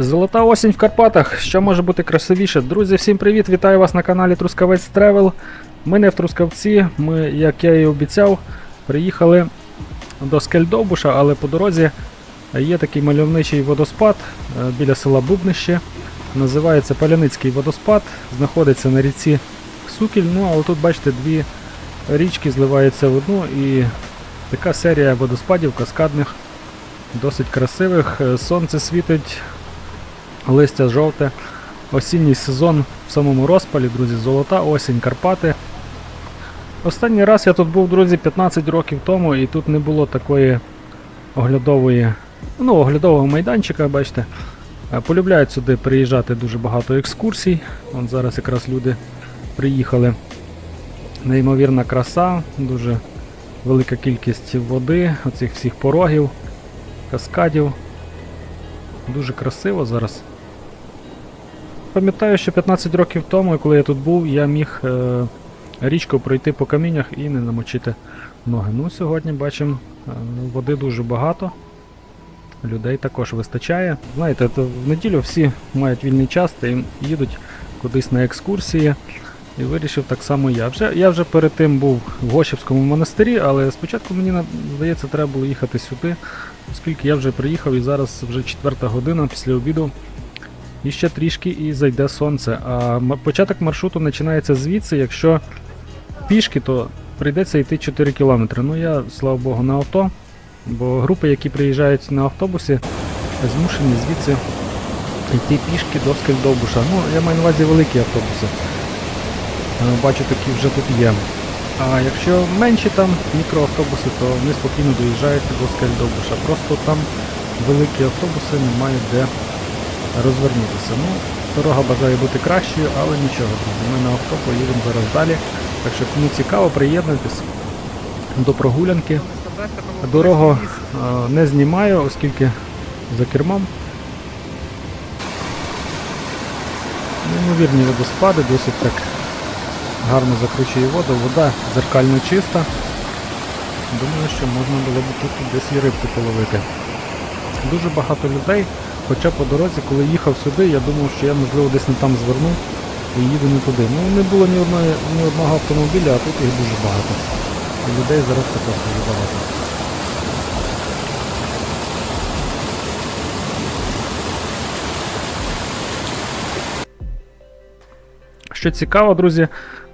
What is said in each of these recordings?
Золота осінь в Карпатах. Що може бути красивіше? Друзі, всім привіт! Вітаю вас на каналі Трускавець Тревел. Ми не в Трускавці. Ми, як я і обіцяв, приїхали до Скельдовбуша, але по дорозі є такий мальовничий водоспад е, біля села Бубнище. Називається Паляницький водоспад. Знаходиться на річці Сукіль. Ну, але тут, бачите, дві річки зливаються в одну і така серія водоспадів каскадних, досить красивих. Е, Сонце світить листя жовте. Осінній сезон в самому розпалі, друзі, золота осінь, Карпати. Останній раз я тут був, друзі, 15 років тому, і тут не було такої оглядової, ну, оглядового майданчика, бачите. Е, Полюбляють сюди приїжджати дуже багато екскурсій. От зараз якраз люди приїхали. Неймовірна краса, дуже велика кількість води, оцих всіх порогів, каскадів. Дуже красиво зараз. Пам'ятаю, що 15 років тому, коли я тут був, я міг е, річку пройти по каміннях і не намочити ноги. Ну, сьогодні бачимо, е, води дуже багато. Людей також вистачає. Знаєте, то в неділю всі мають вільний час та їдуть кудись на екскурсії. І вирішив так само я. Вже, я вже перед тим був в Гошівському монастирі, але спочатку мені здається, треба було їхати сюди, оскільки я вже приїхав і зараз вже четверта година після обіду. І ще трішки і зайде сонце. А початок маршруту починається звідси. Якщо пішки, то прийдеться йти 4 кілометри. Ну я, слава Богу, на авто. Бо групи, які приїжджають на автобусі, змушені звідси йти пішки до Скельдовбуша. Ну, я маю на увазі великі автобуси. Е, Бачу, такі вже тут є. А якщо менші там мікроавтобуси, то вони спокійно доїжджають до Скельдовбуша. Просто там великі автобуси не мають де розвернутися. Ну, дорога бажає бути кращою, але нічого. Ми на авто поїдемо зараз далі. Так що кому цікаво, приєднуйтесь до прогулянки. Дорогу е, не знімаю, оскільки за кермом. Неймовірні водоспади, досить так гарно закручує воду, вода зеркально чиста. Думаю, що можна було б тут десь і рибку половити. Дуже багато людей, хоча по дорозі, коли їхав сюди, я думав, що я можливо десь не там зверну і їду не туди. Ну не було ні, одної, ні одного автомобіля, а тут їх дуже багато. І людей зараз також дуже багато. Що цікаво, друзі,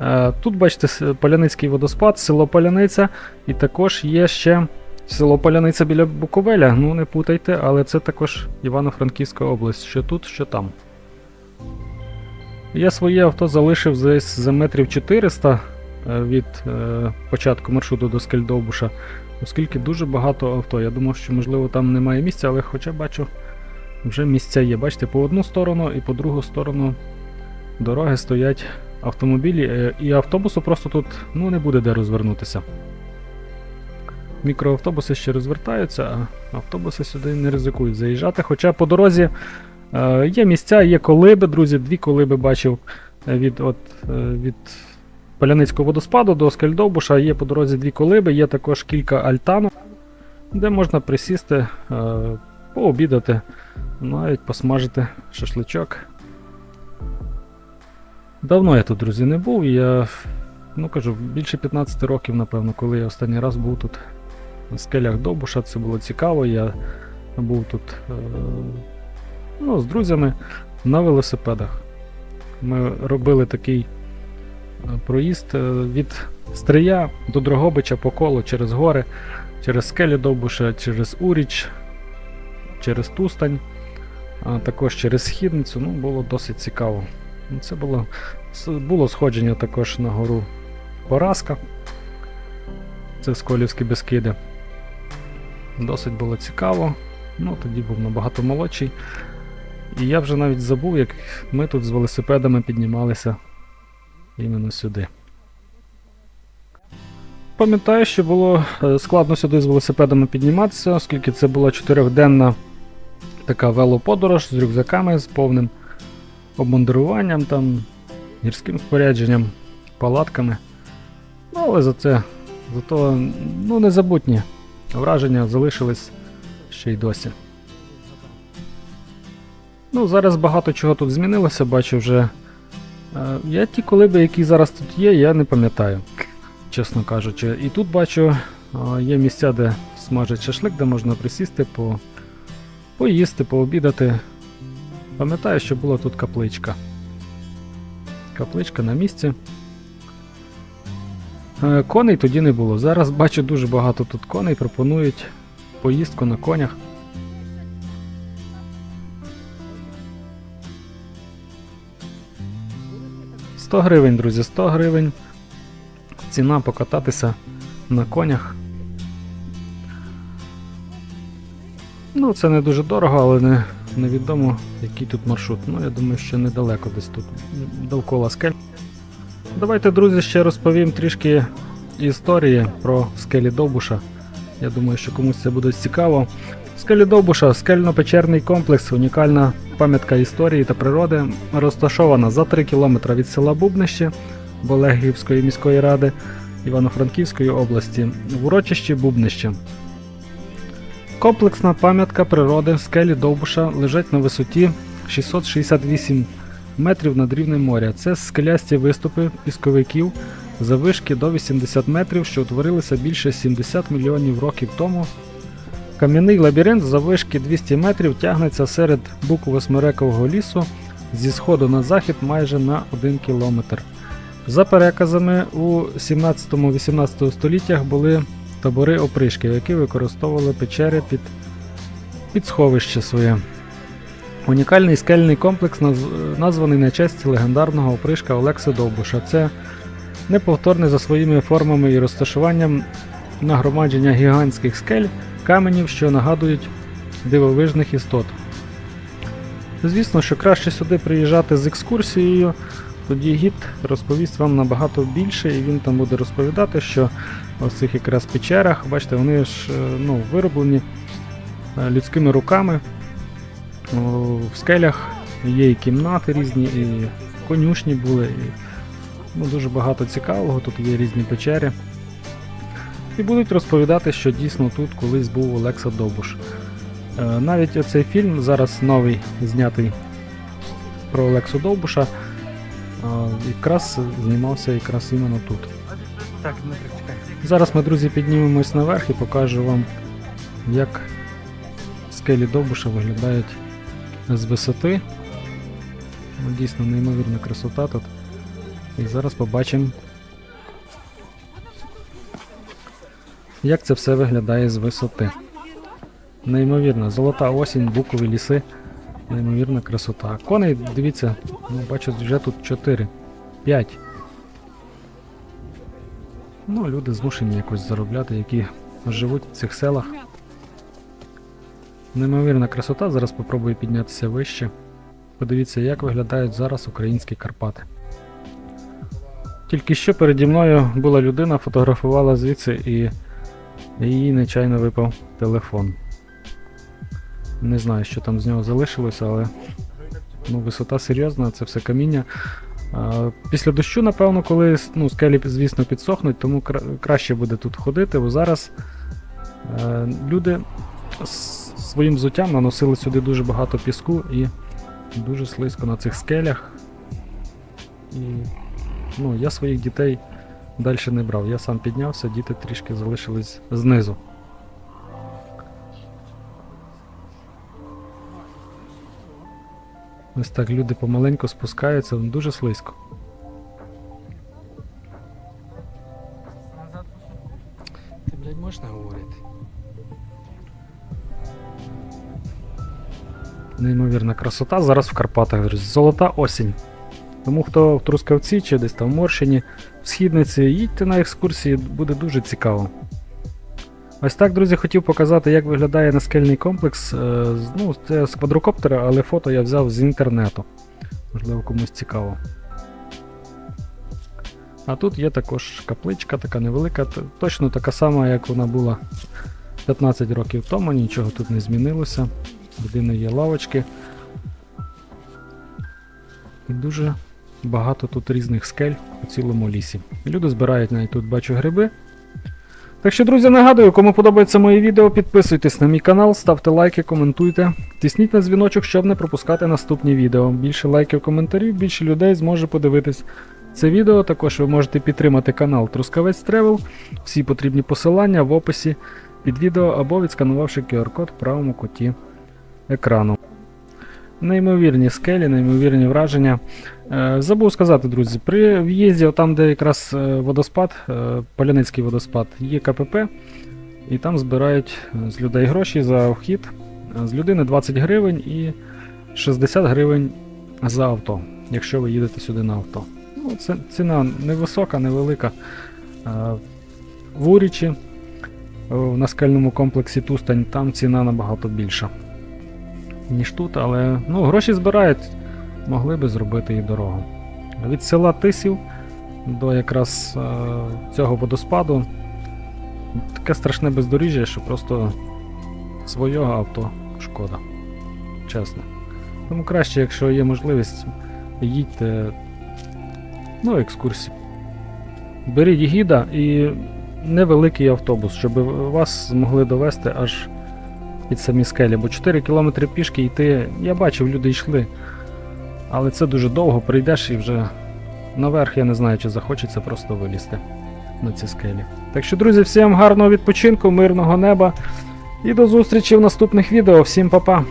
е, тут бачите Поляницький водоспад, село Поляниця, і також є ще село Поляниця біля Буковеля. Ну не путайте, але це також Івано-Франківська область, що тут, що там. Я своє авто залишив десь за метрів 400 е, від е, початку маршруту до Скельдовбуша, оскільки дуже багато авто. Я думав, що можливо там немає місця, але хоча бачу, вже місця є. Бачите, по одну сторону і по другу сторону дороги стоять автомобілі, е, і автобусу просто тут ну, не буде де розвернутися. Мікроавтобуси ще розвертаються, а автобуси сюди не ризикують заїжджати. Хоча по дорозі е, є місця, є колиби, друзі, дві колиби бачив е, від, от, е, від Поляницького водоспаду до Скельдовбуша. Є по дорозі дві колиби, є також кілька альтанок, де можна присісти, е, пообідати, навіть посмажити шашличок. Давно я тут, друзі, не був. Я ну кажу, більше 15 років, напевно, коли я останній раз був тут скелях Довбуша. Це було цікаво. Я був тут е, ну, з друзями на велосипедах. Ми робили такий е, проїзд е, від Стрия до Дрогобича по колу через гори, через скелі Довбуша, через Уріч, через Тустань, а також через Східницю. Ну, було досить цікаво. Ну, Це було, було сходження також на гору Поразка. Це Сколівські Бескиди. Досить було цікаво. Ну, тоді був набагато молодший. І я вже навіть забув, як ми тут з велосипедами піднімалися іменно сюди. Пам'ятаю, що було е, складно сюди з велосипедами підніматися, оскільки це була чотирьохденна така велоподорож з рюкзаками, з повним обмундируванням, там, гірським спорядженням, палатками. Ну, але за це, зато ну, незабутні враження залишились ще й досі. Ну, зараз багато чого тут змінилося, бачу вже. Е, Я ті колиби, які зараз тут є, я не пам'ятаю, чесно кажучи. І тут бачу, е, є місця, де смажать шашлик, де можна присісти, по... поїсти, пообідати. Пам'ятаю, що була тут капличка. Капличка на місці. Е, Коней тоді не було. Зараз бачу дуже багато тут коней, пропонують поїздку на конях. «100 гривень, друзі, 100 гривень. Ціна покататися на конях. Ну, це не дуже дорого, але не, невідомо, який тут маршрут. Ну, я думаю, що недалеко десь тут, довкола скель. Давайте, друзі, ще розповім трішки історії про скелі Довбуша. Я думаю, що комусь це буде цікаво. Скелі Довбуша скельно-печерний комплекс, унікальна пам'ятка історії та природи, розташована за 3 км від села Бубнище Болегівської міської ради Івано-Франківської області в урочищі Бубнище. Комплексна пам'ятка природи скелі Довбуша лежить на висоті 668 метрів над рівнем моря. Це скелясті виступи пісковиків завишки до 80 метрів, що утворилися більше 70 мільйонів років тому. Кам'яний лабіринт завишки 200 метрів тягнеться серед буково-смерекового лісу зі сходу на захід майже на 1 кілометр. За переказами, у 17-18 століттях були табори опришки, які використовували печери під, під сховище своє. Унікальний скельний комплекс названий на честь легендарного опришка Олекси Довбуша. Це неповторне за своїми формами і розташуванням нагромадження гігантських скель, каменів, що нагадують дивовижних істот. Звісно, що краще сюди приїжджати з екскурсією, тоді гід розповість вам набагато більше, і він там буде розповідати, що в цих якраз печерах, бачите, вони ж е, ну, вироблені е, людськими руками. О, В скелях є і кімнати різні, і конюшні були, і ну, дуже багато цікавого, тут є різні печери. І будуть розповідати, що дійсно тут колись був Олекса Довбуш. Е, Навіть оцей фільм зараз новий знятий про Олексу Довбуша. е, Якраз знімався якраз іменно тут. Так. Зараз ми, друзі, піднімемось наверх і покажу вам, як скелі Довбуша виглядають з висоти. Ну, Дійсно неймовірна красота тут. І зараз побачимо, як це все виглядає з висоти. Неймовірна, золота осінь, букові ліси, неймовірна красота. А коней, дивіться, ну, бачу, вже тут 4, 5. Ну, люди змушені якось заробляти, які живуть в цих селах. Неймовірна красота, зараз попробую піднятися вище. Подивіться, як виглядають зараз українські Карпати. Тільки що переді мною була людина, фотографувала звідси і їй нечайно випав телефон. Не знаю, що там з нього залишилося, але ну, висота серйозна, це все каміння. Після дощу, напевно, коли ну, скелі, звісно, підсохнуть, тому кра- краще буде тут ходити, бо зараз е, люди своїм взуттям наносили сюди дуже багато піску і дуже слизько на цих скелях. І ну, я своїх дітей далі не брав. Я сам піднявся, діти трішки залишились знизу. Ось так люди помаленьку спускаються, дуже слизько. Ти, блядь, можна говорити? Неймовірна красота зараз в Карпатах. Золота осінь. Тому хто в Трускавці чи десь там в Морщині, в Східниці, їдьте на екскурсії, буде дуже цікаво. Ось так, друзі, хотів показати, як виглядає наскельний комплекс. Е, Ну, це з квадрокоптера, але фото я взяв з інтернету. Можливо, комусь цікаво. А тут є також капличка, така невелика, точно така сама, як вона була 15 років тому, нічого тут не змінилося. Єдине є лавочки. І дуже багато тут різних скель у цілому лісі. Люди збирають навіть тут бачу гриби. Так що, друзі, нагадую, кому подобається моє відео, підписуйтесь на мій канал, ставте лайки, коментуйте. Тисніть на дзвіночок, щоб не пропускати наступні відео. Більше лайків, коментарів, більше людей зможе подивитись це відео. Також ви можете підтримати канал Трускавець Тревел. Всі потрібні посилання в описі під відео або відсканувавши QR-код в правому куті екрану. Неймовірні скелі, неймовірні враження. Е, Забув сказати, друзі, при в'їзді, там, де якраз е, водоспад, е, Поляницький водоспад, є КПП, і там збирають з людей гроші за вхід. З людини 20 гривень і 60 гривень за авто, якщо ви їдете сюди на авто. Ну, це ціна невисока, невелика. В Урічі, в наскальному комплексі Тустань, там ціна набагато більша, ніж тут, але ну, гроші збирають, могли би зробити і дорогу. Від села Тисів до якраз е, цього водоспаду таке страшне бездоріжжя, що просто свого авто шкода. Чесно. Тому краще, якщо є можливість, їдьте ну, екскурсії. Беріть гіда і невеликий автобус, щоб вас змогли довести аж під самі скелі. Бо 4 кілометри пішки йти, я бачив, люди йшли. Але це дуже довго, прийдеш і вже наверх, я не знаю, чи захочеться просто вилізти на ці скелі. Так що, друзі, всім гарного відпочинку, мирного неба і до зустрічі в наступних відео. Всім па-па!